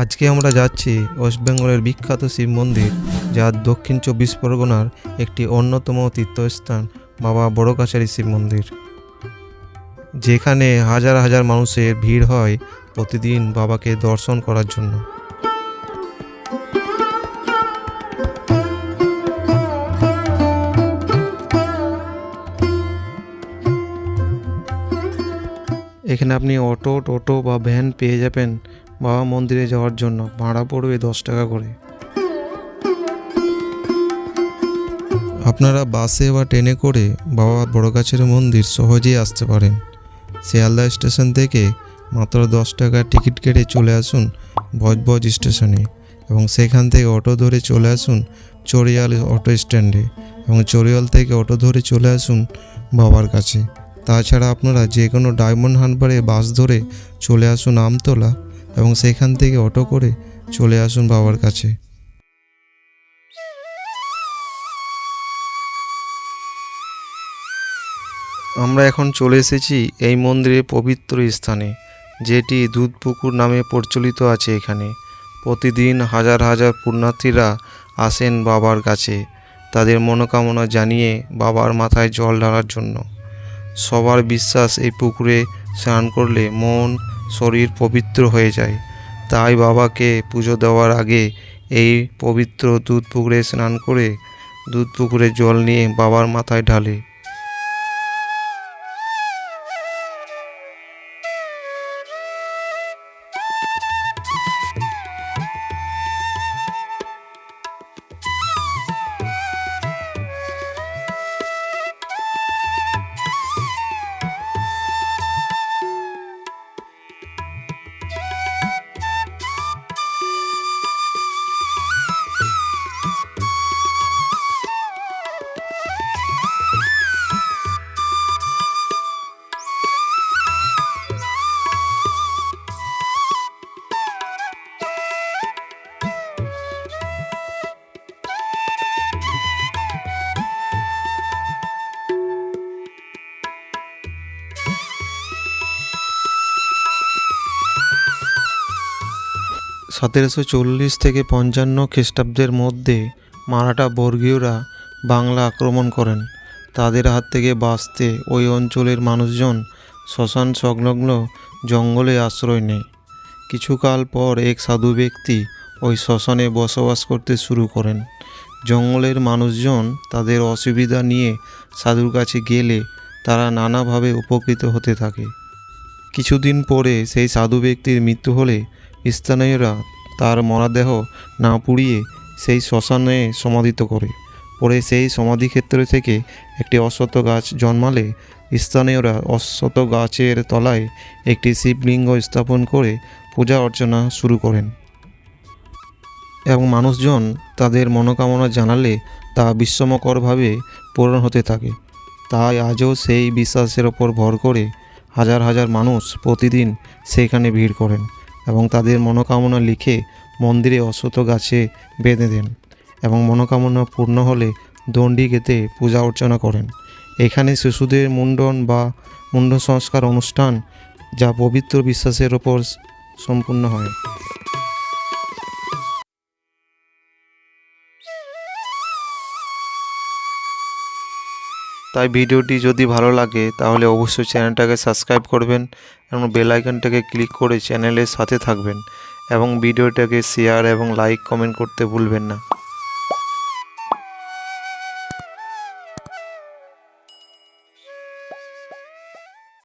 আজকে আমরা যাচ্ছি ওয়েস্ট বেঙ্গলের বিখ্যাত শিব মন্দির যা দক্ষিণ চব্বিশ পরগনার একটি অন্যতম তীর্থস্থান, বাবা বড় কাছারি শিব মন্দির। যেখানে হাজার হাজার মানুষের ভিড় হয় প্রতিদিন বাবাকে দর্শন করার জন্য। এখানে আপনি অটো, টোটো বা ভ্যান পেয়ে যাবেন। বাবা মন্দিরে যাওয়ার জন্য ভাড়া পড়বে দশ টাকা করে। আপনারা বাসে বা ট্রেনে করে বাবা বড়গাছের মন্দির সহজেই আসতে পারেন। শিয়ালদা স্টেশন থেকে মাত্র দশ টাকার টিকিট কেটে চলে আসুন ভজভজ স্টেশনে এবং সেখান থেকে অটো ধরে চলে আসুন চরিয়াল অটো স্ট্যান্ডে এবং চড়িয়াল থেকে অটো ধরে চলে আসুন বাবার কাছে। তাছাড়া আপনারা যে কোনো ডায়মন্ড হারবারে বাস ধরে চলে আসুন আমতলা এবং সেখান থেকে অটো করে চলে আসুন বাবার কাছে। আমরা এখন চলে এসেছি এই মন্দিরের পবিত্র স্থানে, যেটি দুধপুকুর নামে প্রচলিত আছে এখানে। প্রতিদিন হাজার হাজার পুণ্যার্থীরা আসেন বাবার কাছে, তাদের মনোকামনা জানিয়ে বাবার মাথায় জল ঢালার জন্য। সবার বিশ্বাস এই পুকুরে স্নান করলে মন শরীর পবিত্র হয়ে যায়। তাই বাবাকে পুজো দেওয়ার আগে এই পবিত্র দুধ পুকুরে স্নান করে দুধ পুকুরে জল নিয়ে বাবার মাথায় ঢালে। সতেরোশো চল্লিশ থেকে পঞ্চান্ন খ্রিস্টাব্দের মধ্যে মারাঠা বর্গীয়রা বাংলা আক্রমণ করেন। তাদের হাত থেকে বাঁচতে ওই অঞ্চলের মানুষজন শ্মশান সংলগ্ন জঙ্গলে আশ্রয় নেয়। কিছুকাল পর এক সাধু ব্যক্তি ওই শ্মশানে বসবাস করতে শুরু করেন। জঙ্গলের মানুষজন তাদের অসুবিধা নিয়ে সাধুর কাছে গেলে তারা নানাভাবে উপকৃত হতে থাকে। কিছুদিন পরে সেই সাধু ব্যক্তির মৃত্যু হলে স্থানীয়রা তার মরাদেহ না পুড়িয়ে সেই শ্মশানে সমাধিত করে। পরে সেই সমাধিক্ষেত্র থেকে একটি অশ্বত্থ গাছ জন্মালে স্থানীয়রা অশ্বত্থ গাছের তলায় একটি শিবলিঙ্গ স্থাপন করে পূজা অর্চনা শুরু করেন এবং মানুষজন তাদের মনোকামনা জানালে তা বিস্ময়করভাবে পূরণ হতে থাকে। তাই আজও সেই বিশ্বাসের ওপর ভর করে হাজার হাজার মানুষ প্রতিদিন সেখানে ভিড় করেন। এবং তাদের মনোকামনা লিখে মন্দিরে অশ্বত্থ গাছে বেঁধে দেন এবং মনোকামনা পূর্ণ হলে দণ্ডি গেতে পূজা অর্চনা করেন। এখানে শিশুদের মুন্ডন বা মুন্ড সংস্কার অনুষ্ঠান যা পবিত্র বিশ্বাসের ওপর সম্পূর্ণ হয়। তাই ভিডিওটি যদি ভালো লাগে তাহলে অবশ্যই চ্যানেলটাকে সাবস্ক্রাইব করবেন এবং বেল আইকনটাকে ক্লিক করে চ্যানেলের সাথে থাকবেন এবং ভিডিওটাকে শেয়ার এবং লাইক কমেন্ট করতে ভুলবেন না।